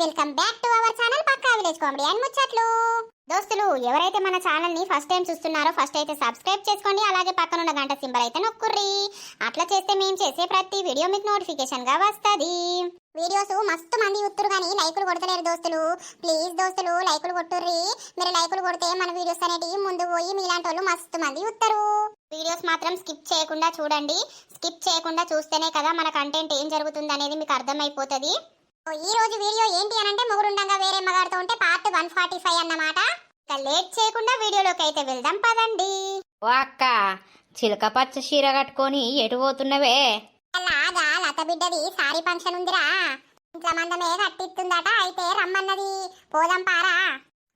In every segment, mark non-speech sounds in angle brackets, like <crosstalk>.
Welcome back to our channel Pakka village comedy and Muchatlu. దోస్తులు ఎవరైతే మన ఛానల్ని ఫస్ట్ టైం చూస్తున్నారో ఫస్ట్ అయితే సబ్స్క్రైబ్ చేసుకోండి అలాగే పక్కన ఉన్న గంట సింబల్ అయితే నొక్కుర్రి. అట్లా చేస్తే మేము చేసే ప్రతి వీడియో మీకు నోటిఫికేషన్గా వస్తది. వీడియోస్ మస్తు మంది ఉత్తురు కానీ లైకులు కొడతలేరు దోస్తులు. ప్లీజ్ దోస్తులు లైకులు కొట్టుర్రి. మీరు లైకులు కొడితే మన వీడియోస్ అనేటివి ముందు పోయి మీలాంటి వాళ్ళు మస్తు మంది ఉత్తరు వీడియోస్ మాత్రం స్కిప్ చేయకుండా చూడండి. స్కిప్ చేయకుండా చూస్తేనే కదా మన కంటెంట్ ఏం జరుగుతుంది అనేది మీకు అర్థమైపోతుంది. ఈ రోజు వీడియో ఏంటి అని అంటే మొగుడుండగా వేరే మగాడుతూ ఉంటే పార్ట్ వన్ ఫార్టీ ఫైవ్ అన్నమాట. ఇక లేట్ చేయకుండా వీడియోలోకి అయితే వెళ్దాం పదండి. ఓ అక్క చిలక పచ్చ చీర కట్టుకొని ఎటు పోతున్నవే? అలాగా లత బిడ్డది సారీ ఫంక్షన్ ఉందిరా. ఇంట్లో మందమే కట్టిస్తుందట అయితే రమ్మన్నది. పోదాం పారా.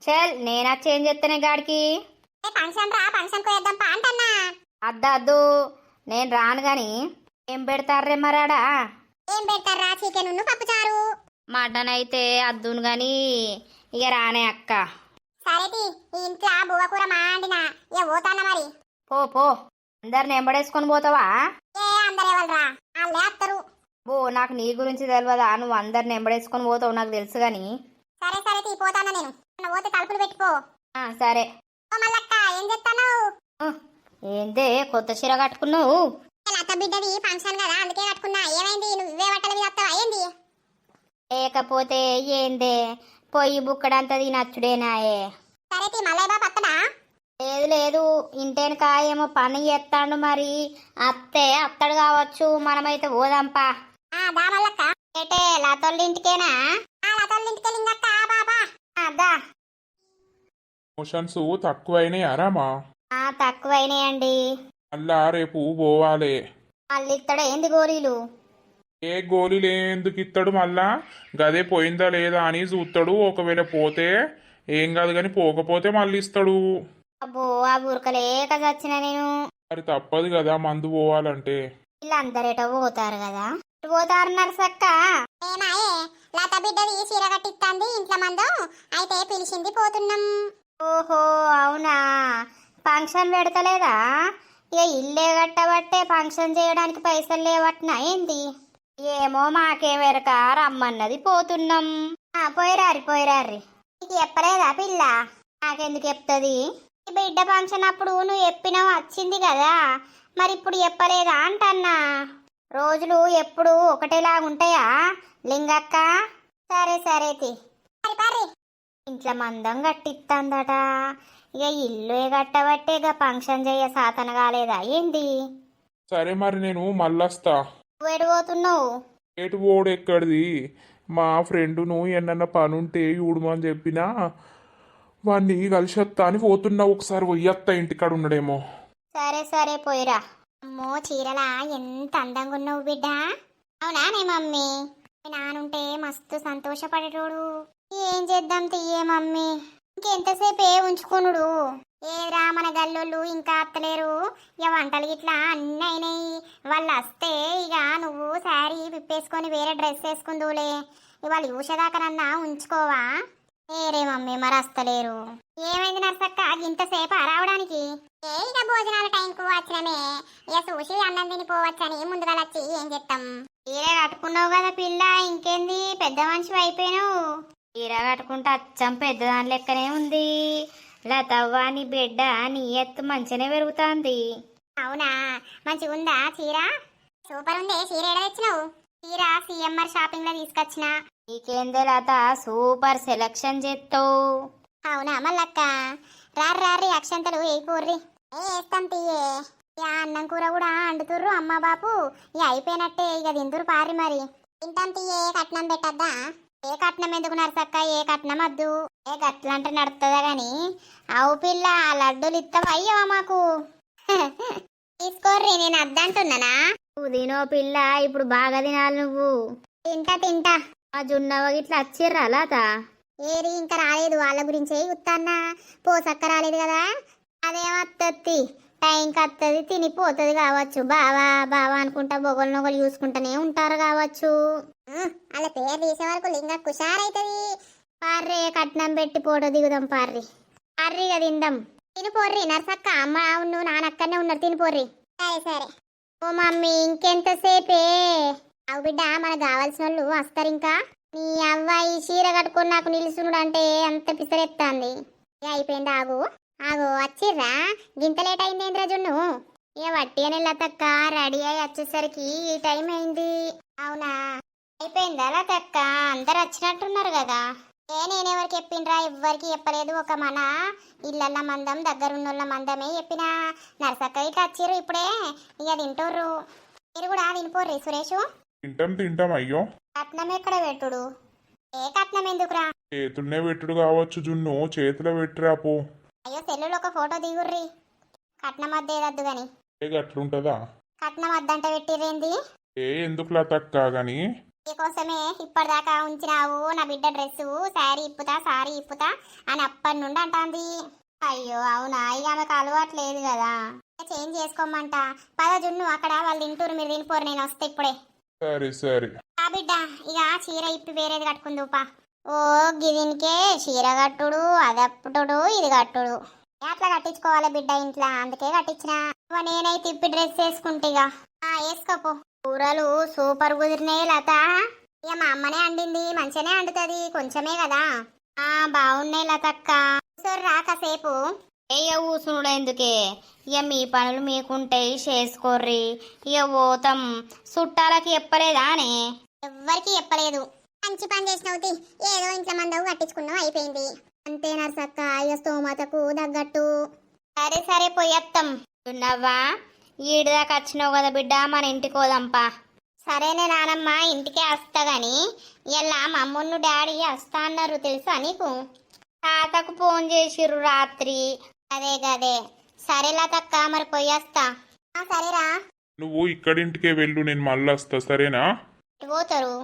చల్ నేనా చేంజ్ చేస్తేనే గాడికి? ఏ ఫంక్షన్ రా ఫంక్షన్కు వేద్దాం పా అంటన్నా. అద్దు అద్దు నేను రాను గాని. ఏం పెడతారే మరాడా? ఏం పెడతారా చికెన్ పప్పుచారు. మటన్ అయితే అద్దును గాని ఇక రానే అక్క. సరేటి ఈ ఇంట్లో బువ్వకూర మాండినా ఏ పోతానా మరి? పో పో. అందరిని ఎంబడేసుకొని పోతావా? ఏ అందరు ఎవరురా వాళ్ళే బో నాకు నీ గురించి తెలియదా నువ్వు అందరిని ఎంబడేసుకొని పోతావు నాకు తెలుసు గాని. సరే సరే తీ పోతానా నేను. పోతే తలుపులు పెట్టుకో. ఆ, సరే. ఓ మల్లక్క ఏం చెప్తాను ఆ, ఏందే కొత్త చీర కట్టుకున్నావు? లత బిడ్డది ఫంక్షన్ కదా అందుకే కట్టుకున్నా. ఏమైంది? నువ్వు బట్టల మీద వస్తావా? ఏంది? లేకపోతే ఏందే? పొయ్యి బుక్కడంతా తినచ్చుడేనాయే సరే మల్లయ్య బాబు లేదు లేదు. ఇంటెనక ఏమో పని చేస్తాడు మరి. అత్తే అత్తడు కావచ్చు. మనమైతే పోదాంపా ఏటే లతోళ్ళ ఇంటికేనా? మోషన్స్ తక్కువైనాయి అరామా ఆ, తక్కువైనాయండి. మళ్ళా రేపు పోవాలి. మళ్ళీ ఇత్తడు ఏంది గోరీలు? ఏ గోళీలు ఎందుకు ఇస్తాడు మళ్ళా? గదే పోయిందా లేదా అని చూస్తాడు ఒకవేళ పోతే ఏం కాదు కానీ పోకపోతే మళ్ళీ ఇస్తాడు. అబ్బో ఆ నేను. మరి తప్పదు కదా మందు పోవాలంటే. వీళ్ళందరేటో పోతారు కదా? పోతారు నరసక్క? ఏమాయే లత బిడ్డది చీర కట్టిస్తాంది ఇంట్లో మందం. అయితే పిలిచింది పోతున్నాం. ఓహో అవునా? ఫంక్షన్ పెడతలేదా? ఇక ఇల్లే కట్టబట్టే ఫంక్షన్ చేయడానికి పైసలు లేవట్నా ఏంది ఏమో మాకేమెరక రమ్మన్నది పోతున్నాం. ఆ, పోయిరారి పోయిరారి. నీకు చెప్పలేదా పిల్ల? నాకెందుకు చెప్తుంది? బిడ్డ ఫంక్షన్ అప్పుడు నువ్వు చెప్పినావు వచ్చింది కదా మరి ఇప్పుడు చెప్పలేదా అంటన్నా? రోజులు ఎప్పుడు ఒకటేలాగా ఉంటాయా లింగక్క? సరే సరే తి. ఇంట్లో మందం కట్టిస్తాందట ఇక ఇల్లు కట్టబట్టే ఇక ఫంక్షన్ చేయ సాతన కాలేదా ఏంది? సరే మరి నేను మళ్ళొస్తా. ఎటు పోతున్నావు ఏటు పోడు ఎక్కడిది? మా ఫ్రెండును ఎన్నన్న పని ఉంటే చూడమని చెప్పినా వాడిని కలిసొత్తా అని పోతున్నా ఒకసారి పోయత్తా ఇంటికాడ ఉండడేమో సరే సరే పోయిరా. అమ్మో చీరలా ఎంత అందంగా ఉన్నావు బిడ్డ. అవునా నే మమ్మీ? నానుంటే మస్తు సంతోషపడేటోడు. ఏం చేద్దాం తీయే మమ్మీ? ఇంకెంతసేపు ఏ ఉంచుకునుడు? ఏరా మన గల్లోళ్ళు ఇంకా అత్తలేరు? ఇక వంటలు గిట్లా అన్నీ అయినాయి. వాళ్ళు వస్తే ఇక నువ్వు శారీ విప్పేసుకొని వేరే డ్రెస్ వేసుకుందులే ఇవాళ యూషదాకనన్నా ఉంచుకోవా? ఏరే మమ్మీ మరి వస్తలేరు ఏమైంది నర్సక్క? ఇంతసేపు రావడానికి? ఏ ఇక భోజనాల టైంకు వచ్చినమే. ఇక చూసి అన్నం తినిపోవచ్చని ముందుగా వచ్చి ఏం చెప్తాం చీర కట్టుకున్నావు కదా పిల్ల ఇంకేంది? పెద్ద మనిషి అయిపోయినావు. చీర కట్టుకుంటే అచ్చం పెద్దదాని లెక్కనే ఉంది. లతవ్వ నీ బిడ్డ నీ ఎత్తు మంచిగానే పెరుగుతాంది. అవునా? మంచిగా ఉందా చీర? సూపర్ ఉంది చీర ఏడ తెచ్చినావు? చీర సిఎంఆర్ షాపింగ్లో తీసుకొచ్చిన. నీకేందే లత? సూపర్ సెలక్షన్ చేస్తావు అవునా మల్లక్క? రారు రారి అక్షంతలు వేయిపోర్రి ఏ వేస్తాం తీయే? ఇక అన్నం కూర కూడా అండుతుర్రు అమ్మ బాపు. ఇక అయిపోయినట్టే ఇక తిందురు పారి మరి. తింటాం తీయే కట్నం పెట్టద్దా? ఏ కట్నం ఎందుకు నరసక్క? ఏ కట్నం వద్దు? ఏ గట్లంటే నడుతుందా గాని? అవు పిల్ల ఆ లడ్డూలు ఇస్తావయ్యవా మాకు? <laughs> తీసుకోర్రి నేను అద్దంటున్నానా? నువ్వు తినో పిల్ల ఇప్పుడు బాగా తినాలి నువ్వు. తింటా తింటా. ఆ జున్నవ ఇట్లా వచ్చిర్రా లత? ఏరి ఇంకా రాలేదు వాళ్ళ గురించే గుత్తన్నా పోసక్క రాలేదు కదా? అదేమత్తది టైంకి వస్తుంది తినిపోతుంది కావచ్చు. బావా బావా అనుకుంటా బొగలు నొగలు చూసుకుంటూనే ఉంటారు కావచ్చు. అలా పేరు తీసే వరకు లింగ కుషారైతుంది. పార్రి కట్నం పెట్టి పోటో దిగుదాం పార్రి. పార్రి ఇక తిందాం. తినిపోర్రి నర్సక్క అమ్మ అవును నానక్కనే ఉన్నారు తినిపోర్రి సరే సరే. ఓ మమ్మీ ఇంకెంతసేపే అవు బిడ్డ మనకు కావాల్సిన వాళ్ళు వస్తారు ఇంకా. నీ అవ్వ ఈ చీర కట్టుకొని నాకు నిలుసునుడు అంటే అంత పిసరెత్తాంది అయిపోయింది ఆగు. ఆగు వచ్చిర్రా. గింత లేట్ అయింది ఏంద్రా జున్ను? ఇక వట్టిగానే లతక్క రెడీ అయ్యి వచ్చేసరికి ఈ టైం అయింది. అవునా? అయిపోయిందా లతక్క అందరు వచ్చినట్టున్నారు కదా. ఏ నేనెవరికి చెప్పిండ్రా ఎవ్వరికి చెప్పలేదు. ఒక మన ఇళ్ళల్ల మందం దగ్గరున్నోళ్ళ మందమే చెప్పినా. నరసక్క ఇట్లా వచ్చిర్రు ఇప్పుడే. ఇక తింటుర్రు. మీరు కూడా తినిపోర్రి సురేషు. తింటాం తింటాం అయ్యో. కట్నం ఎక్కడ పెట్టుడు? ఏ కట్నం ఎందుకురా? చేతుల్నే పెట్టుడు కావచ్చు జున్ను. చేతిలో పెట్టిరా పో. అయ్యో సెల్లులో ఒక ఫోటో దిగుర్రి. కట్నం ఏదద్దు గాని. ఏ గట్లుంటదా? కట్నం వద్దంటే పెట్టిరేంది ఏ తక్క గాని? నీకోసమే ఇప్పటిదాకా ఉంచినావు నా బిడ్డ డ్రెస్సు శారీ ఇప్పుతా సారీ ఇప్పుతా అని అప్పటి నుండి అంటాంది. అయ్యో అవునా? ఇక ఆమెకు అలవాటు లేదు కదా. చేంజ్ చేసుకోమంట. పద జున్ను అక్కడ వాళ్ళు తింటూరు మీరు తినిపోరు నేను వస్తే ఇప్పుడే. సరే సరే. ఆ బిడ్డ ఇక చీర ఇప్పి వేరేది కట్టుకుందుపా ఓ గిదినికే చీర కట్టుడు అదప్పుడు ఇది కట్టుడు. అట్లా కట్టించుకోవాలి బిడ్డ ఇంట్లో? అందుకే కట్టించిన. నేనైతే ఇప్పి డ్రెస్ వేసుకుంటేగా ఆ వేసుకోపో. కూరలు సూపర్ కుదిరినాయి లత. ఇక మా అమ్మనే అండింది మంచిగానే అండుతుంది కొంచెమే కదా. ఆ బాగున్నాయి లతక్క. రా కాసేపు. ఇక కూసునుడు ఎందుకే? ఇక మీ పనులు మీకుంటాయి చేసుకోర్రి. ఇక పోతాం. చుట్టాలకి చెప్పలేదా అనే ఎవ్వరికి చెప్పలేదు. మంచి పని చేసినావు తి. ఏదో ఇంట్లో మందవు కట్టించుకున్నావు అయిపోయింది. అంతే నర్సక్క ఇక స్తోమతకు తగ్గట్టు. సరే సరే పోయేత్తాం ఉన్నవ్వా ఈడిదాకా వచ్చినావు కదా బిడ్డ మన ఇంటికి పోదాంపా. సరేనే నానమ్మ ఇంటికే వస్తా గాని ఇలా మమ్మున్ను డాడీ వస్తా అన్నారు తెలుసా నీకు? తాతకు ఫోన్ చేసిర్రు రాత్రి. అదే గదే. సరేలా తక్క మరి పోయేస్తా ఆ, సరేరా. నువ్వు ఇక్కడింటికే వెళ్ళు నేను మళ్ళీ వస్తా సరేనా? పోతారు?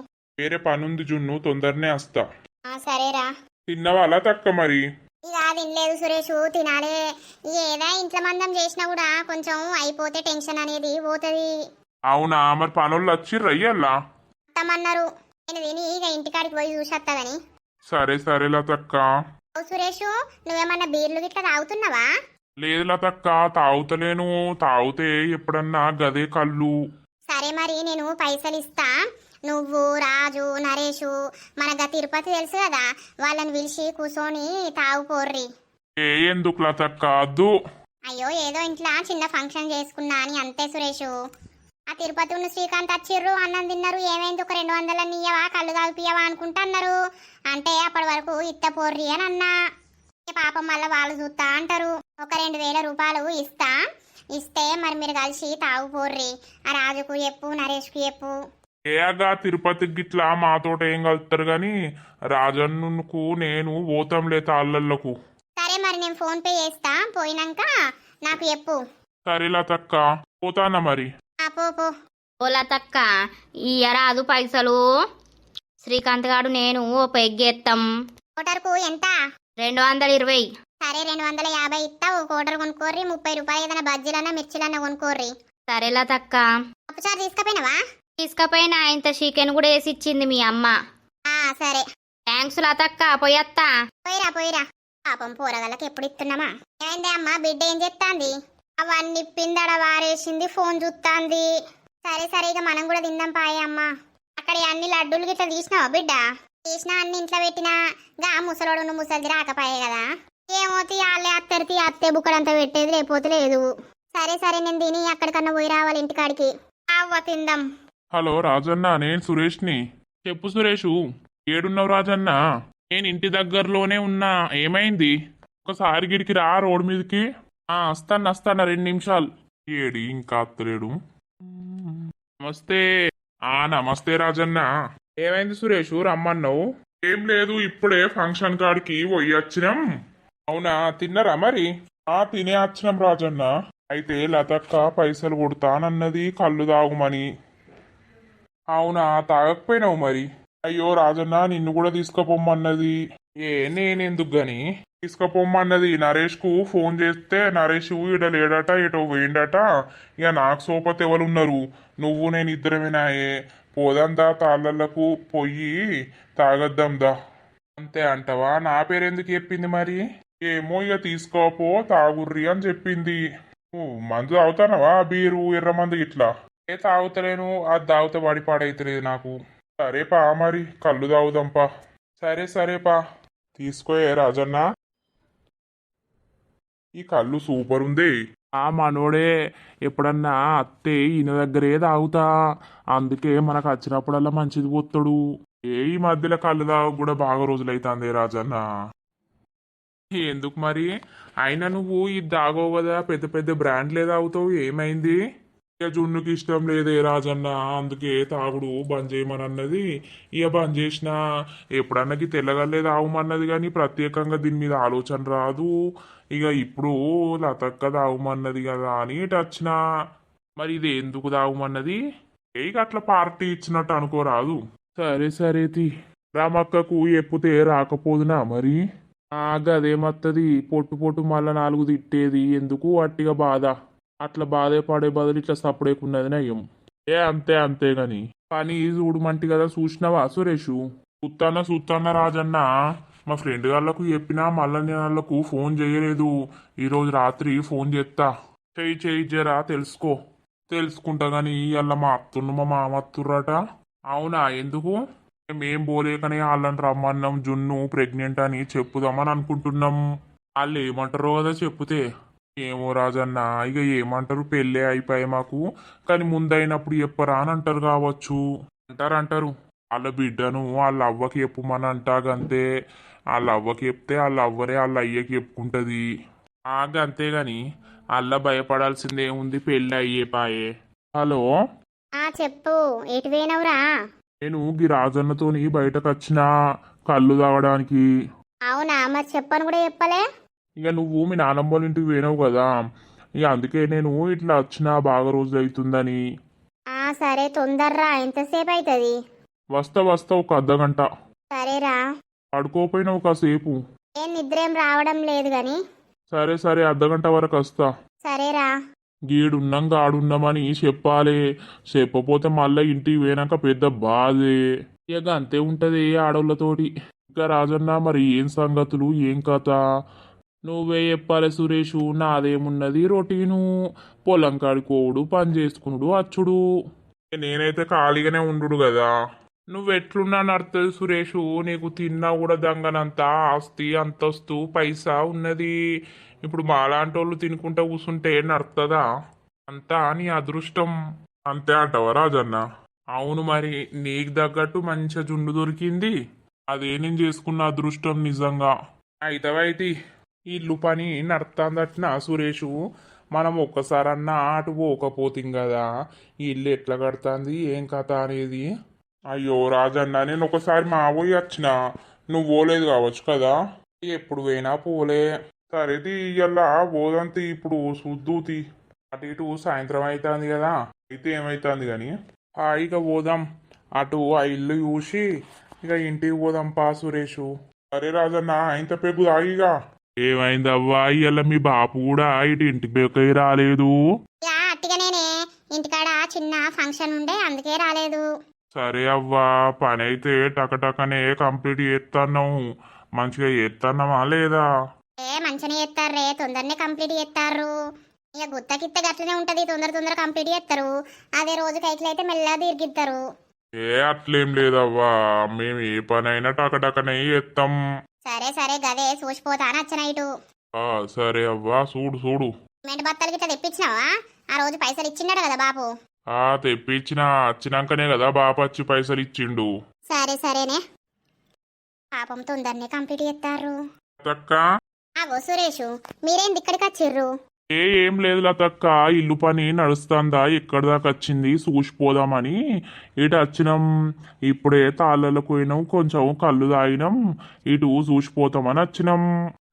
వేరే పనుంది జున్ను తొందరనే వస్తా ఆ, సరేరా. తిన్నవా? అలా తక్క మరి. ఇక తినలేదు సురేష్ తినాలే. ఏదా ఇంట్లో మందం చేసినా కూడా కొంచెం అయిపోతే టెన్షన్ అనేది పోతుంది. అవునా? మరి పనులు వచ్చి రయ్యల్లా వస్తామన్నారు నేను తిని ఇక ఇంటికాడికి పోయి చూసేస్తా గాని. సరే సరే లతక్క ఓ సురేష్ నువ్వేమన్నా బీర్లు గిట్లా తాగుతున్నావా? లేదు లతక్క తాగుతలేను. తాగితే ఎప్పుడన్నా గదే కళ్ళు. సరే మరి నేను పైసలు ఇస్తా నువ్వు రాజు నరేషు మనగా తిరుపతి తెలుసు కదా? వాళ్ళని పిలిచి కూర్చొని ఎందుకు లతక్క అద్దు. అయ్యో ఏదో ఇంట్లో చిన్న ఫంక్షన్ చేసుకున్నా అని అంతే సురేషు. ఆ తిరుపతి ఉన్న శ్రీకాంత్ వచ్చిర్రు అన్నం తిన్నారు ఏమైంది ఒక రెండు వందల నీయవా కళ్ళు తాగిపియవా అనుకుంటా అన్నారు. అంటే అప్పటి వరకు ఇత్త పోర్రి అని అన్నా. పాపం మళ్ళీ వాళ్ళు చూస్తా అంటారు. ఒక రెండు వేల రూపాయలు ఇస్తా. ఇస్తే మరి మీరు కలిసి తాగుపోర్రి ఆ రాజుకు చెప్పు నరేష్కు చెప్పు. ఏగా తిరుపతి గిట్లా మాతోట ఏం కలుపుతారు గాని రాజన్నుకు నేను పోతాంలే తాళ్ళకు సరే మరి నేను ఫోన్ పే చేస్తా పోయినాక నాకు చెప్పు. సరే లతక్క పోతానా మరి? ఆ పో పో. ఓలా తక్క ఇయ్యరాదు పైసలు. శ్రీకాంత్ గాడు నేను ఓ పెగ్గేత్తాం కోటర్కు ఎంత? రెండు వందల ఇరవై. సరే రెండు వందల యాభై ఇస్తా ఓ కోటర్ కొనుక్కోర్రి ముప్పై రూపాయలు ఏదైనా బజ్జీలన్నా మిర్చిలన్నా కొనుక్కోర్రి. సరేలా తక్క ఒకసారి తీసుకుపోయినావా? తీసుకపోయినా ఇంత చికెన్ కూడా వేసి ఇచ్చింది మీ అమ్మ. ఆ సరే. థ్యాంక్స్ లతక్క పోయత్తా. పోయిరా పోయిరా. పాపం పోరగాళ్ళకి ఎప్పుడు ఇస్తున్నామా? ఏమైంది అమ్మ బిడ్డ ఏం చెప్తాంది అవన్నీ పిందడ వారేసింది ఫోన్ చూస్తాంది సరే సరే ఇక మనం కూడా తిందాం పాయే అమ్మ. అక్కడ అన్ని లడ్డూలు గిట్ల తీసినావా బిడ్డ? తీసినా అన్ని ఇంట్లో పెట్టినా గా ముసలోడు ముసలిది రాకపాయే కదా? ఏమో తీయాలే అత్తరు తీ అత్తే బుక్కడంతా పెట్టేది లేకపోతే లేదు. సరే సరే నేను తిని అక్కడికన్నా పోయి రావాలి ఇంటికాడికి. అవ్వ తిందాం. హలో రాజన్న నేను సురేష్ని. చెప్పు సురేషు ఏడున్నావు రాజన్న? నేను ఇంటి దగ్గరలోనే ఉన్నా ఏమైంది? ఒకసారి గిడికి రా రోడ్ మీదకి. ఆ వస్తాను వస్తాను రెండు నిమిషాలు. ఏడి ఇంకా అత్తలేడు. నమస్తే. ఆ నమస్తే రాజన్న. ఏమైంది సురేషు రమ్మన్నావు? ఏం లేదు ఇప్పుడే ఫంక్షన్ కాడికి పోయి వచ్చినాం. అవునా తిన్నరా మరి? ఆ తినే వచ్చినాం రాజన్న. అయితే లతక్క పైసలు కొడతానన్నది కళ్ళు తాగుమని. అవునా తాగకపోయినావు మరి? అయ్యో రాజన్న నిన్ను కూడా తీసుకుపోమ్మన్నది ఏ నేనెందుకు గాని తీసుకుపోమ్మన్నది నరేష్కు ఫోన్ చేస్తే నరేష్ ఇడ లేడట ఇటో పోయిండట. ఇక నాకు సోపతి ఎవరు ఉన్నారు నువ్వు నేను ఇద్దరమేనాయే పోదందా తాళ్ళకు పొయ్యి తాగద్దాందా అంతే అంటవా? నా పేరెందుకు చెప్పింది మరి? ఏమో ఇక తీసుకోపో తాగుర్రి అని చెప్పింది. మందు తాగుతానవా? బీరు ఎర్ర మందు ఇట్లా ఏ తాగుతలేను అది తాగితే వాడి పాడైతలేదు నాకు. సరేపా మరి కళ్ళు తాగుదాంపా. సరే సరేపా. తీసుకోయే రాజన్న. ఈ కళ్ళు సూపర్ ఉంది. ఆ మనోడే ఎప్పుడన్నా అత్తే ఈయన దగ్గరే తాగుతా. అందుకే మనకు వచ్చినప్పుడల్లా మంచిది పోతాడు ఏ ఈ మధ్యలో కళ్ళు తాగు కూడా బాగా రోజులైతుంది రాజన్న. ఎందుకు మరి? అయినా నువ్వు ఇది దాగో కదా పెద్ద పెద్ద బ్రాండ్లే తాగుతావు? ఏమైంది? ఇక జున్నుకి ఇష్టం లేదే రాజన్న అందుకే తాగుడు బంద్ చేయమని అన్నది ఇక బంద్ చేసిన ఎప్పుడన్నకి తెల్లగల్లే తాగమన్నది కానీ ప్రత్యేకంగా దీని మీద ఆలోచన రాదు. ఇక ఇప్పుడు లతక్క తాగమన్నది కదా అని టచ్చిన వచ్చిన. మరి ఇది ఎందుకు తాగమన్నది? ఏ ఇక అట్లా పార్టీ ఇచ్చినట్టు అనుకోరాదు. సరే సరే తి. రామక్కకు ఎప్పితే రాకపోదునా మరి? ఆ గదేమత్తది పొట్టు పొట్టు మళ్ళా నాలుగు తిట్టేది. ఎందుకు? అట్టిగా బాధ. అట్లా బాధే పడే బదులు ఇట్లా సపడేకున్నది నయ్యం. ఏ అంతే అంతే గాని. పని చూడమంటి కదా చూసినావా సురేషు? సుత్తాన సుత్తాన రాజన్న మా ఫ్రెండ్ గాళ్ళకు చెప్పినా మళ్ళా నేను వాళ్ళకు ఫోన్ చేయలేదు. ఈరోజు రాత్రి ఫోన్ చేస్తా చెయ్యి చెయ్యి జరా తెలుసుకో. తెలుసుకుంటా గాని ఇవాళ మా అత్తున్న మా మామత్తుర్రట. అవునా ఎందుకు? మేం పోలేకనే వాళ్ళని రమ్మన్నాం జున్ను ప్రెగ్నెంట్ అని చెప్పుదామని అనుకుంటున్నాం. వాళ్ళు ఏమంటారో కదా చెప్పుతే. ఏమో రాజన్న ఇక ఏమంటారు? పెళ్ళే అయిపోయాయి మాకు. కానీ ముందైనప్పుడు చెప్పరా అని అంటారు కావచ్చు. అంటారు అంటారు. వాళ్ళ బిడ్డను వాళ్ళ అవ్వకి చెప్పుమని అంటాగంతే వాళ్ళ అవ్వకి చెప్తే వాళ్ళ అవ్వరే వాళ్ళ అయ్యకి చెప్పుకుంటది. ఆగ అంతే గాని అల్ల భయపడాల్సిందే ఉంది పెళ్ళి అయ్యే పాయే. హలో? ఆ చెప్పు. ఎటు పోయినవురా? నేను గీ రాజన్నతోని బయటకు వచ్చిన కళ్ళు తాగడానికి. అవునా? మరి చెప్పను కూడా చెప్పలే. ఇక నువ్వు మీ నానమ్మ వాళ్ళ ఇంటికి పోయినావు కదా. ఇక అందుకే నేను ఇట్లా వచ్చిన బాగా రోజులు అవుతుందని. ఆ సరే తొందర్రా. ఎంతసేపు అవుతుంది వస్తా వస్తా ఒక అర్ధ గంట. సరేరా. పడుకోపోయినావు కాసేపు. ఏం నిద్రేం రావడం లేదు గాని? సరే సరే అర్ధ గంట వరకు వస్తా. సరేరా. గీడున్నాం గాడున్నామని చెప్పాలి. చెప్పపోతే మళ్ళీ ఇంటికి పోయినాక పెద్ద బాధే. ఇక అంతే ఉంటది ఆడోళ్ళతోటి. ఇంకా రాజన్న మరి ఏం సంగతులు ఏం కథ? నువ్వే చెప్పాలి సురేషు నాదేమున్నది రొటీను. పొలం కాడుకోవుడు పని చేసుకునుడు అచ్చుడు. నేనైతే ఖాళీగానే ఉండు కదా. నువ్వెట్లున్నా నడుతుంది సురేషు నీకు తిన్నా కూడా దంగనంత ఆస్తి అంతస్తు పైసా ఉన్నది. ఇప్పుడు మాలాంటి వాళ్ళు తినుకుంటా కూర్చుంటే నడుతుందా అంతా నీ అదృష్టం. అంతే అంటావా రాజన్న? అవును మరి నీకు తగ్గట్టు మంచిగా జుండు దొరికింది. అదే నేను చేసుకున్న అదృష్టం నిజంగా. అయితవైతి ఇల్లు పని నడుతుందట్న సురేషు? మనం ఒక్కసారన్నా అటు పోకపోతాం కదా ఈ ఇల్లు ఎట్లా కడుతుంది? ఏం కథ అనేది? అయ్యో రాజన్న నేను ఒకసారి మా పోయి వచ్చిన. నువ్వు పోలేదు కావచ్చు కదా? ఎప్పుడు పోయినా పోలే. సరేది ఇయ్యాల పోదంతి ఇప్పుడు సుద్దూతి అటు ఇటు సాయంత్రం అవుతుంది కదా అయితే ఏమవుతుంది కానీ హాయిగా పోదాం. అటు ఆ ఇల్లు చూసి ఇక ఇంటికి పోదాం పా సురేషు. సరే రాజన్న ఇంత పెగ్గు తాగిగా ఏమైందవ్వా ఇయ్యాల మీ బాపు కూడా ఇటు ఇంటికి పెగ్గు రాలేదు. యా అట్టిగానేనే ఇంటికాడ చిన్న ఫంక్షన్ ఉండే అందుకే రాలేదు. సరే అవ్వా పని అయితే టకటకనే కంప్లీట్ చేస్తున్నావు మంచిగా చేస్తున్నావా లేదా? ఏ మంచిగా చేస్తారే తొందరనే కంప్లీట్ చేస్తారు ఇక గుత్తకిత్త గట్లనే ఉంటది తొందర తొందర కంప్లీట్ చేస్తారు అదే రోజు కైకిలైతే మెల్లగా తిరిగిస్తారు ఏ అట్లేం లేదవ్వా. మేము ఏ పనైనా టకటకనే చేస్తాం సరే సరే గదే చూసిపోతాను అచ్చన ఇటు ఆ, సరే అవ్వా చూడు చూడు మెంటి బత్తలకి ఇట్లా తెప్పించినావా? ఆ రోజు పైసలు ఇచ్చిండట కదా బాబు ఆ తెప్పించిన వచ్చినాకనే కదా బాపచ్చి పైసలు ఇచ్చిండు. సరే సరేనే. పాపం తొందరనే కంప్లీట్ చేస్తారు ఆగో సురేషు మీరేంది ఇక్కడికి వచ్చిర్రు? ఏ ఏం లేదు లతక్క ఇల్లు పని నడుస్తుందా ఎక్కడి దాకా వచ్చింది చూసిపోదామని. ఇటు వచ్చినాం ఇప్పుడే తాళ్ళకు పోయినాం కొంచెం కళ్ళు తాగినాం ఇటు చూసిపోతామని వచ్చినాం.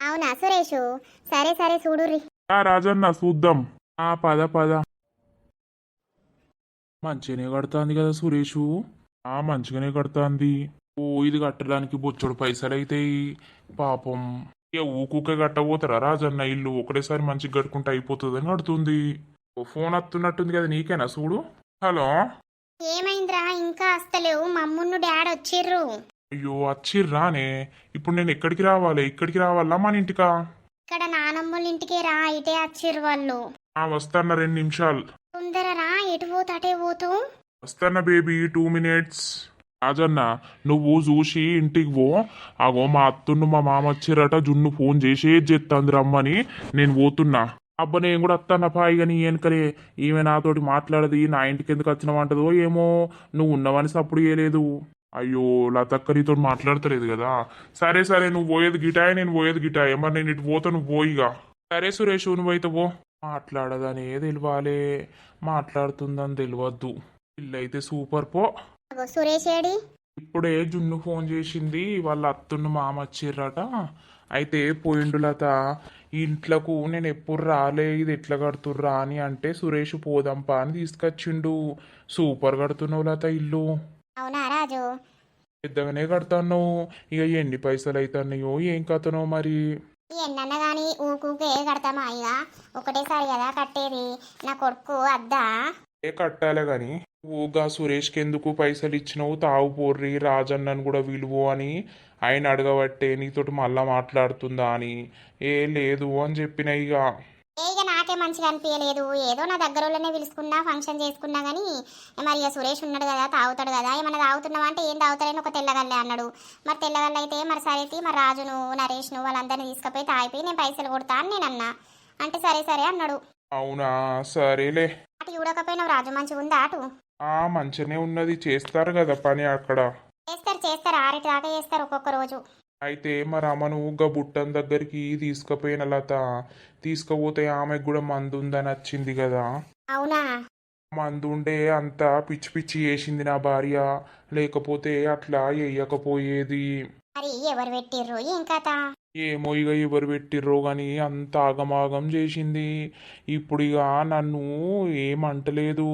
అవునా సురేషు? సరే సరే చూడుర్రి. ఆ రాజన్న చూద్దాం. ఆ పద పద. మంచిగానే కడుతుంది కదా సురేషు. ఆ మంచిగానే కడుతుంది. ఓ ఇది కట్టడానికి బొచ్చడు పైసలు అయితాయి పాపం. ఇక ఊకూకే కట్టబోతారా? రాజన్న ఇల్లు ఒకటేసారి మంచిగా కట్టుకుంటే అయిపోతుందని కడుతుంది ఓ ఫోన్ వస్తున్నట్టుంది కదా నీకేనా చూడు హలో? ఏమైందిరా? ఇంకా వస్తలేవు మమ్మున్ను డాడ్ వచ్చిర్రు. అయ్యో వచ్చిర్రానే. ఇప్పుడు నేను ఎక్కడికి రావాలి? ఇక్కడికి రావాలా మన ఇంటికా? ఇక్కడ నానమ్మల ఇంటికే రా. ఇటే వచ్చిర్రు వాళ్ళు. ఆ వస్తాన్న రెండు నిమిషాలు. తొందర రా ఎటు పోతే అటే పోతూ. వస్తాన్న బేబీ టూ మినిట్స్. రాజన్న నువ్వు చూసి ఇంటికి పో. అగో మా అత్తును మా మామ వచ్చిరట జున్ను ఫోన్ చేసి చెత్తంది రమ్మని నేను పోతున్నా. అబ్బా నేను కూడా వస్తాను పాయి కానీ వెనకలే. ఈమె నాతోటి మాట్లాడది నా ఇంటికి ఎందుకు వచ్చినావంటదో ఏమో. నువ్వు ఉన్నవని సప్పుడు చేయలేదు. అయ్యో లతక్క నీతో మాట్లాడతలేదు కదా. సరే సరే నువ్వు పోయేది గిటాయే నేను పోయేది గిటాయే. మరి నేను ఇటు పోతా నువ్వు పోయిగా సరే సురేష్ నువ్వైతే పో. మాట్లాడదనే తెలియాలే మాట్లాడుతుందని తెలియద్దు ఇల్లు అయితే సూపర్ పో. అగో సురేష్ ఏడి? ఇప్పుడే జున్ను ఫోన్ చేసింది వాళ్ళ అత్తున్న మామ వచ్చిర్రట. అయితే పోయిండు లత ఇంట్లోకు నేను ఎప్పుడు రాలే ఇది ఎట్లా కడుతుర్రా అని అంటే సురేష్ పోదాంపా అని తీసుకొచ్చిండు. సూపర్ కడుతున్నావు లత ఇల్లు. అవునా రాజు? పెద్దగానే కడతాను ఇక ఎన్ని పైసలు అవుతున్నాయో ఏం కథనో మరి? ఎన్నన్నా కానీ ఊకూకే కడతామా ఇక? ఒకటేసారి కదా కట్టేది. నా కొడుకు అద్దా? ఏ కట్టాలే గాని. ఊగా సురేష్కి ఎందుకు పైసలు ఇచ్చినావు తావు పోర్రి రాజన్నను కూడా విలువ అని ఆయన అడగబట్టే నీతోటి మళ్ళా మాట్లాడుతుందా అని. ఏ లేదు అని చెప్పిన ఇక ఇక నాకే మంచిగా అనిపించలేదు ఏదో నా దగ్గర వాళ్ళనే పిలుచుకున్నా ఫంక్షన్ చేసుకున్నా కానీ మరి ఇక సురేష్ ఉన్నాడు కదా తాగుతాడు కదా ఏమన్నా తాగుతున్నావా అంటే ఏం తాగుతాడని ఒక తెల్లగల్లే అన్నాడు. మరి తెల్లగల్ల అయితే మరి సరే మరి రాజును నరేష్ను వాళ్ళందరినీ తీసుకుపోయి తాగిపోయి నేను పైసలు కొడతా అని నేను అన్నా. అంటే సరే సరే అన్నాడు. అవునా? సరేలే. అటు చూడకపోయినావు రాజు మంచిగా ఉందా అటు? ఆ మంచిగానే ఉన్నది. చేస్తారు కదా పని అక్కడ. చేస్తారు చేస్తారు. ఆరిటి దాకా చేస్తారు ఒక్కొక్క రోజు. అయితే మరి అమ్మను బుట్టన్ దగ్గరికి తీసుకుపోయిన లత. తీసుకుపోతే ఆమెకు కూడా మందు ఉందని వచ్చింది కదా? అవునా? మందుండే అంతా పిచ్చి పిచ్చి చేసింది నా భార్య. లేకపోతే అట్లా వేయకపోయేది మరి ఎవరు పెట్టిర్రు? ఏం కథ? ఏమో ఇక ఎవరు పెట్టిర్రో గాని అంత ఆగమాగం చేసింది. ఇప్పుడు ఇక నన్ను ఏమంటలేదు.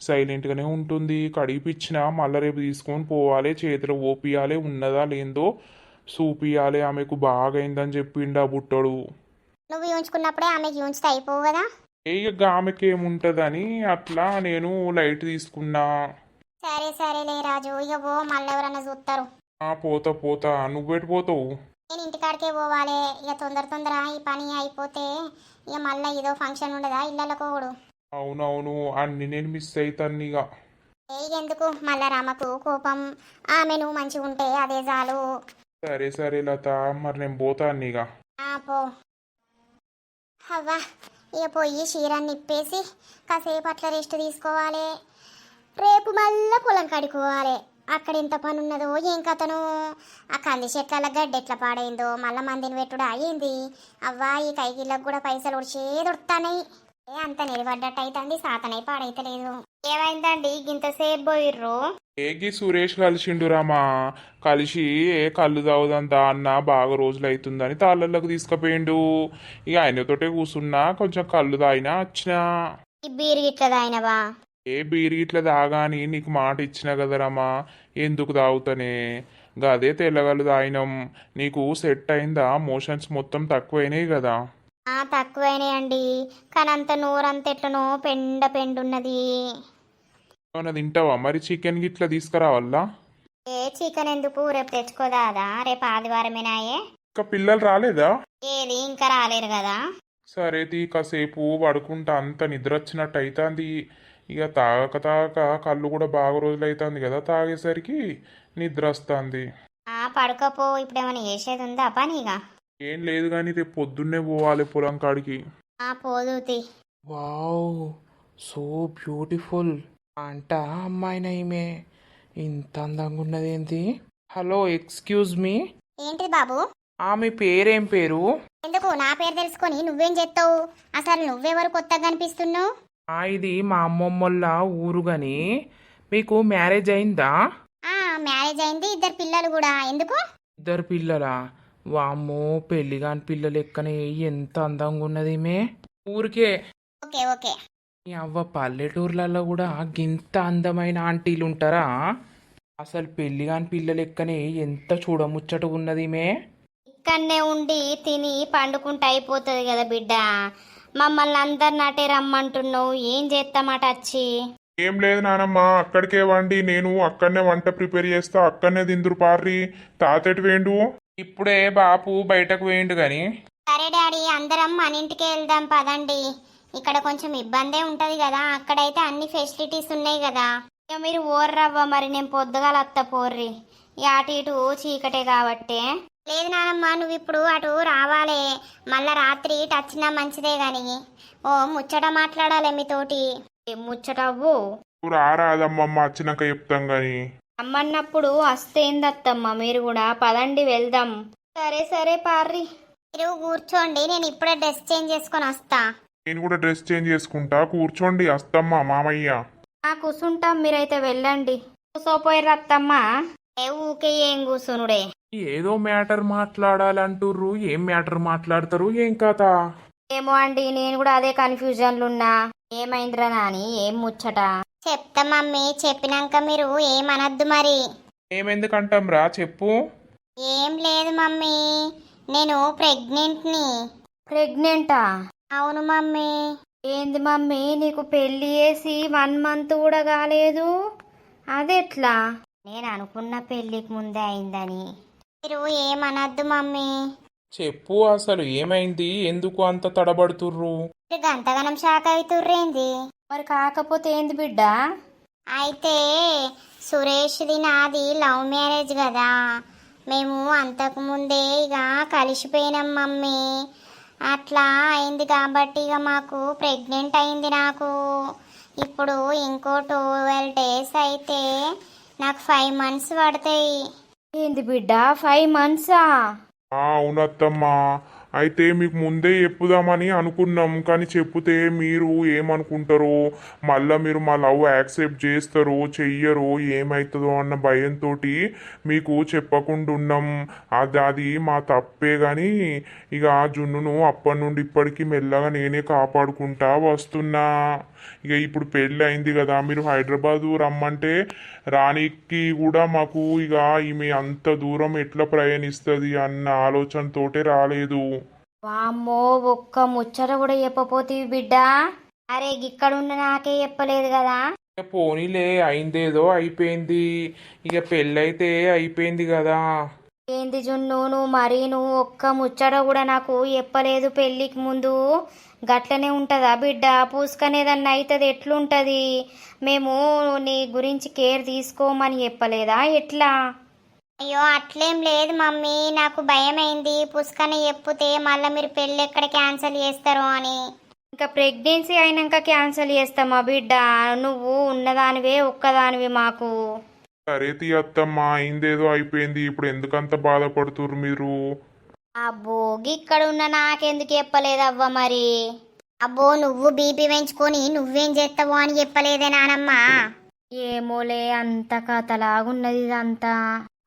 సైలెంట్గానే ఉంటుంది. కడిగిపిచ్చిన మళ్ళీ రేపు తీసుకొని పోవాలి. చేతిలో ఓపియాలి ఉన్నదా లేదో చూపియాలి ఆమెకు బాగా అయిందని చెప్పిండు ఆ బుట్టడు. నువ్వు ఉంచుకున్నప్పుడే ఆమెకి ఉంచితే అయిపోవు కదా? ఏ ఇక ఆమెకి ఏముంటదని అట్లా నేను లైట్ తీసుకున్నా. సరే సరేలే రాజు. ఇక పో మళ్ళీ ఎవరన్నా చూస్తారు పోతా పోతా. నువ్వెటు పోతావు? నేను ఇంటికాడికే పోవాలి. ఇక తొందర తొందర ఈ పని అయిపోతే ఇక మళ్ళీ ఏదో ఫంక్షన్ ఉండదా ఇళ్ళకు కూడా. అవునవును అన్ని నేను మిస్ అవుతాను ఇక. ఎందుకు? మళ్ళా రామకు కోపం. ఆమె నువ్వు మంచిగా ఉంటే అదే చాలు. సరే సరే లత మరి నేను పోతాను ఇక. ఆ, పో. అవ్వా ఇక పోయి చీరని నిప్పేసి కాసేపు అట్లా రెస్ట్ తీసుకోవాలి. రేపు మళ్ళా పొలం కడుకోవాలి అక్కడ ఎంత పని ఉన్నదో ఏం కథను? ఆ కంది చెట్ల గడ్డ ఎట్లా పాడైందో మళ్ళా మందిని పెట్టుడు? అయ్యింది అవ్వా ఈ కైకిళ్ళకు కూడా పైసలు ఉడిచే దొరుకుతాయి ఏ అంత నిలబడ్డట్టు అవుతుంది సాతనై పాడైతలేదు. ఏమైందండి? ఇంతసేపు పోయిర్రు? ఏగి సురేష్ కలిసిండు రామా? కలిసి ఏ కళ్ళు తాగుదంతా అన్న బాగా రోజులు అవుతుందని తాళ్ళకు తీసుకుపోయిండు. ఇక ఆయనతోటే కూర్చున్నా కొంచెం కళ్ళు తాగినా వచ్చినా. ఈ బీరు గిట్ల తాగినవా? ఏ బీరి ఇట్లా తాగాని నీకు మాట ఇచ్చిన కదా రామా ఎందుకు తాగుతానే? గదే తెల్లగలు తాగినాం. నీకు సెట్ అయిందా? మోషన్స్ మొత్తం తక్కువైనాయి కదా. ఆ తక్కువైనాయండి కానీ అంత నోరంత ఎట్లనో పెండ పెండున్నది. ఏమన్నా తింటావా? మరి చికెన్ గిట్లా తీసుకురావాలా? ఏ చికెన్ ఎందుకు? రేపు తెచ్చుకోదాదా రేపు ఆదివారమేనాయే ఇంకా పిల్లలు రాలేదా? ఏది? ఇంకా రాలేరు కదా. సరే తీ కాసేపు పడుకుంటా. అంత నిద్ర వచ్చినట్టు అవుతుంది ఇక తాగక తాగక కళ్ళు కూడా బాగా రోజులు అవుతుంది కదా తాగేసరికి నిద్ర వస్తుంది ఆ పడుకోపో ఇప్పుడు ఏమైనా చేసేది ఉందా పనిగా ఏం లేదు కానీ రేపు పొద్దున్నే పోవాలి పొలం కాడికి. ఆ పోదుతి వావ్ సో బ్యూటిఫుల్. అంట అమ్మాయినా ఈమె ఇంత అందంగా ఉన్నదేంటి? Hello excuse me. ఏంటిది బాబు? ఆమె పేరేం పేరు? ఎందుకు? నా పేరు తెలుసుకొని నువ్వేం చేస్తావు అసలు నువ్వెవరు కొత్తగా కనిపిస్తున్నావు? ఆ ఇది మా అమ్మమ్మోళ్ళ ఊరు గాని మీకు మ్యారేజ్ అయిందా? ఆ మ్యారేజ్ అయింది. ఇద్దరు పిల్లలు కూడా. ఎందుకు? ఇద్దరు పిల్లలా? వామ్మో పెళ్ళి కాని పిల్లలు ఎక్కనే ఎంత అందంగా ఉన్నది ఈమె. ఊరికే ఓకే ఓకే. ఈ అవ్వ పల్లెటూర్లలో కూడా గింత అందమైన ఆంటీలు ఉంటారా? అసలు పెళ్ళి కాని పిల్లలు ఎక్కనే ఎంత చూడముచ్చటగా ఉన్నది ఈమె. ఇక్కడనే ఉండి తిని పండుకుంటే అయిపోతుంది కదా బిడ్డ. మమ్మల్ని అందరిని అటే రమ్మంటున్నావు. ఏం చేస్తామాట వచ్చి ఏం లేదు నానమ్మ అక్కడికే వండి నేను అక్కడనే వంట ప్రిపేర్ చేస్తా అక్కడనే దిందురు పార్రి. తాతటి వేండు? ఇప్పుడే బాపు బయటకు వేయండు గాని. సరే డాడీ అందరం మన ఇంటికి వెళ్దాం పదండి. ఇక్కడ కొంచెం ఇబ్బందే ఉంటది కదా అక్కడైతే అన్ని ఫెసిలిటీస్ ఉన్నాయి కదా. ఇక మీరు ఓర్రవ్వ మరి నేను పొద్దుగాల అత్త పోర్రి. ఇక అటు ఇటు చీకటే కాబట్టే. లేదు నానమ్మ నువ్వు ఇప్పుడు అటు రావాలే. మళ్ళా రాత్రి టచ్ నా మంచిదే గాని. ఓ ముచ్చట మాట్లాడాలి మీతోటి. ఏం ముచ్చటవ్వు? నువ్వు రారాదమ్మమ్మ వచ్చినాక చెప్తాం గాని. అమ్మన్నప్పుడు వస్తేందత్తమ్మ మీరు కూడా పదండి వెళ్దాం. సరే సరే పార్రి. మీరు కూర్చోండి నేను ఇప్పుడే డ్రెస్ చేంజ్ చేసుకొని వస్తా. నేను కూడా డ్రెస్ చేంజ్ చేసుకుంటా కూర్చోండి వస్తమ్మా మామయ్య. ఆ కూసుంటాం మీరైతే వెళ్ళండి. కూసోపోయి అత్తమ్మ. ఊకే ఏం కూసునుడే ఏదో మ్యాటర్ మాట్లాడాలంటుర్రు. ఏం మ్యాటర్ మాట్లాడతారు? ఏం కథ? ఏమో అండి నేను కూడా అదే కన్ఫ్యూజన్లు ఉన్నా ఏమైందిరా నాని? ఏం ముచ్చట? చెప్తా మమ్మీ చెప్పినాక మీరు ఏమనద్దు మరి. ఏమెందుకంటాం రా చెప్పు. ఏం లేదు మమ్మీ నేను ప్రెగ్నెంట్ని. ప్రెగ్నెంటా? అవును మమ్మీ. ఏంది మమ్మీ నీకు పెళ్ళి చేసి వన్ మంత్ కూడా కాలేదు? అదెట్లా? నేను అనుకున్న పెళ్ళికి ముందే అయిందని. మీరు ఏమనద్దు మమ్మీ. చెప్పు అసలు ఏమైంది? ఎందుకు అంత తడబడుతుర్రు? మీరు గంతగనం షాక్ అవుతుర్రేంది మరి కాకపోతే ఏంది బిడ్డ? అయితే సురేష్ది నాది లవ్ మ్యారేజ్ కదా. మేము అంతకు ముందే ఇక కలిసిపోయినాం మమ్మీ. అట్లా అయింది కాబట్టి ఇక మాకు ప్రెగ్నెంట్ అయింది నాకు. ఇప్పుడు ఇంకో ట్వెల్వ్ డేస్ అయితే నాకు ఫైవ్ మంత్స్ పడతాయి. ఏంది బిడ్డ ఫైవ్ మంత్సా ఆ? అవునత్తమ్మా. అయితే మీకు ముందే చెప్పుదామని అనుకున్నాం కానీ చెప్తే మీరు ఏమనుకుంటారో మళ్ళా మీరు మా లవ్ యాక్సెప్ట్ చేస్తారో చెయ్యరో ఏమవుతుందో అన్న భయంతో మీకు చెప్పకుండా ఉన్నాం అది అది మా తప్పే కానీ ఇక ఆ జున్నును అప్పటి నుండి ఇప్పటికీ మెల్లగా నేనే కాపాడుకుంటా వస్తున్నా. ఇక ఇప్పుడు పెళ్ళి అయింది కదా మీరు హైదరాబాదు రమ్మంటే రానికి కూడా మాకు ఇక ఈమె అంత దూరం ఎట్లా ప్రయాణిస్తుంది అన్న ఆలోచనతోటే రాలేదు. వామ్మో ఒక్క ముచ్చట కూడా చెప్పపోతీవి బిడ్డ. అరే గిక్కడున్న నాకే చెప్పలేదు కదా. ఇక పోనీలే అయిందేదో అయిపోయింది. ఇక పెళ్ళైతే అయిపోయింది కదా. ఏంది జున్ను నువ్వు మరీ నువ్వు ఒక్క ముచ్చట కూడా నాకు చెప్పలేదు పెళ్ళికి ముందు. గట్లనే ఉంటుందా బిడ్డ? పూసుకనేదన్నా అవుతుంది ఎట్లుంటుంది? మేము నీ గురించి కేర్ తీసుకోమని చెప్పలేదా? ఎట్లా? అయ్యో అట్లేం లేదు మమ్మీ. నాకు భయం అయింది పుష్కని చెప్తే మళ్ళీ మీరు పెళ్ళి ఎక్కడ క్యాన్సిల్ చేస్తారో అని. ఇంకా ప్రెగ్నెన్సీ అయినాక క్యాన్సిల్ చేస్తామా బిడ్డ? నువ్వు ఉన్నదానివే ఒక్కదానివి మాకు. సరే తీయత్తమ్మా. అయిందేదో అయిపోయింది. ఇప్పుడు ఎందుకంత బాధపడుతుర్రు మీరు? అబ్బో ఇక్కడ ఉన్న నాకెందుకు చెప్పలేదవ్వ మరి? అబ్బో నువ్వు బీపీ పెంచుకొని నువ్వేం చేస్తావో అని చెప్పలేదే నానమ్మ. ఏమోలే అంత కథలాగున్నది ఇదంతా.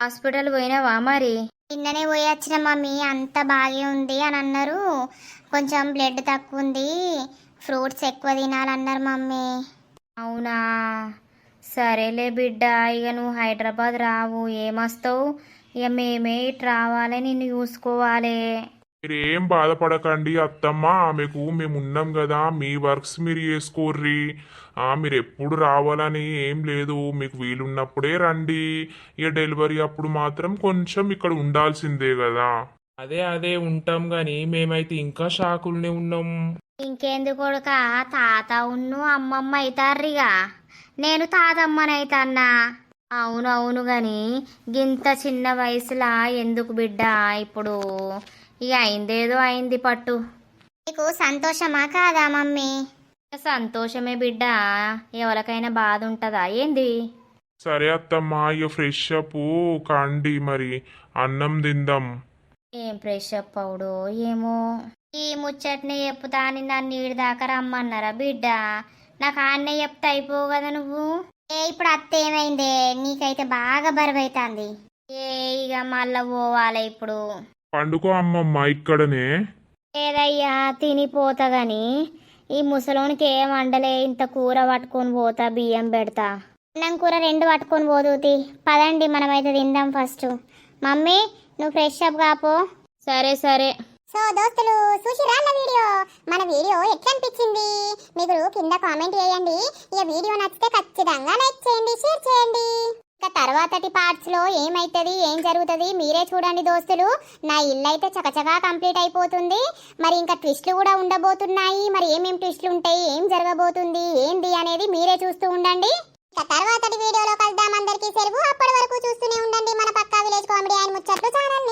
హాస్పిటల్ పోయినావా మరి? నిన్ననే పోయి వచ్చిన మమ్మీ అంత బాగే ఉంది అని అన్నారు. కొంచెం బ్లడ్ తక్కువ ఉంది ఫ్రూట్స్ ఎక్కువ తినాలన్నారు మమ్మీ. అవునా? సరేలే బిడ్డ ఇక నువ్వు హైదరాబాద్ రావు ఏమొస్తావు? ఇక మేమే ఇటు రావాలి నిన్ను చూసుకోవాలి. మీరు ఏం బాధపడకండి అత్తమ్మ. ఆమెకు మేము ఉన్నాం కదా మీ వర్క్స్ మీరు చేసుకోర్రి. ఆ, మీరు ఎప్పుడు రావాలని ఏం లేదు. మీకు వీలున్నప్పుడే రండి. ఇక డెలివరీ అప్పుడు మాత్రం కొంచెం ఇక్కడ ఉండాల్సిందే కదా. అదే అదే ఉంటాం గాని మేమైతే ఇంకా షాకుల్నే ఉన్నాం. ఇంకెందుకు కొడుక? తాత ఉన్ను అమ్మమ్మ అవుతారుగా నేను తాతమ్మనైతన్నా. అవును అవును గాని గింత చిన్న వయసులా ఎందుకు బిడ్డ ఇప్పుడు? ఇక అయిందేదో అయింది పట్టు. నీకు సంతోషమా కాదా మమ్మీ? సంతోషమే బిడ్డ. ఎవరికైనా బాధ ఉంటుందా? ఏంది? సరే అత్తమ్మ ఇక ఫ్రెష్ అప్ కండి మరి. అన్నం తిందాం. ఏం ఫ్రెష్ అప్ అవుడు ఏమో? ఈ ముచ్చట్ని చెప్పుతా అని నన్ను దాకా రమ్మన్నారా బిడ్డ? నాకు ఆన్నే చెప్తా అయిపోవు కదా నువ్వు? ఏ ఇప్పుడు అత్త ఏమైందే? నీకైతే బాగా బరువైతుంది. ఏ ఇక మళ్ళా పోవాలి ఇప్పుడు. పండుకో అమ్మమ్మ ఇక్కడనే. ఏదయ్యా తినిపోతా గాని. ఈ ముసలోనికి ఏం వండలే? ఇంత కూర పట్టుకొని పోతా బియ్యం పెడతా. అన్నం కూర రెండు పట్టుకొని పోదుతి పదండి మనమైతే తిందాం ఫస్ట్. మమ్మీ నువ్వు ఫ్రెష్ అప్ కాపో. సరే సరే. సో దోస్తులు చూసిరా వీడియో. మన వీడియో ఎట్లా అనిపించింది మీరు కింద కామెంట్ చేయండి. ఇక వీడియో నచ్చితే ఖచ్చితంగా లైక్ చేయండి షేర్ చేయండి. ఇక తర్వాతటి పార్ట్స్లో ఏం జరుగుతుంది మీరే చూడండి దోస్తులు. నా ఇల్లు అయితే చకచకా కంప్లీట్ అయిపోతుంది. మరి ఇంకా ట్విస్ట్లు కూడా ఉండబోతున్నాయి. మరి ఏమేమి ట్విస్ట్లు ఉంటాయి ఏం జరగబోతుంది ఏంది అనేది మీరే చూస్తూ ఉండండి. ఇక తర్వాతటి వీడియోలో కలుద్దాం అందరికీ. సెలవు అప్పటి వరకు చూస్తూనే ఉండండి మన Pakka village comedy and Muchatlu channel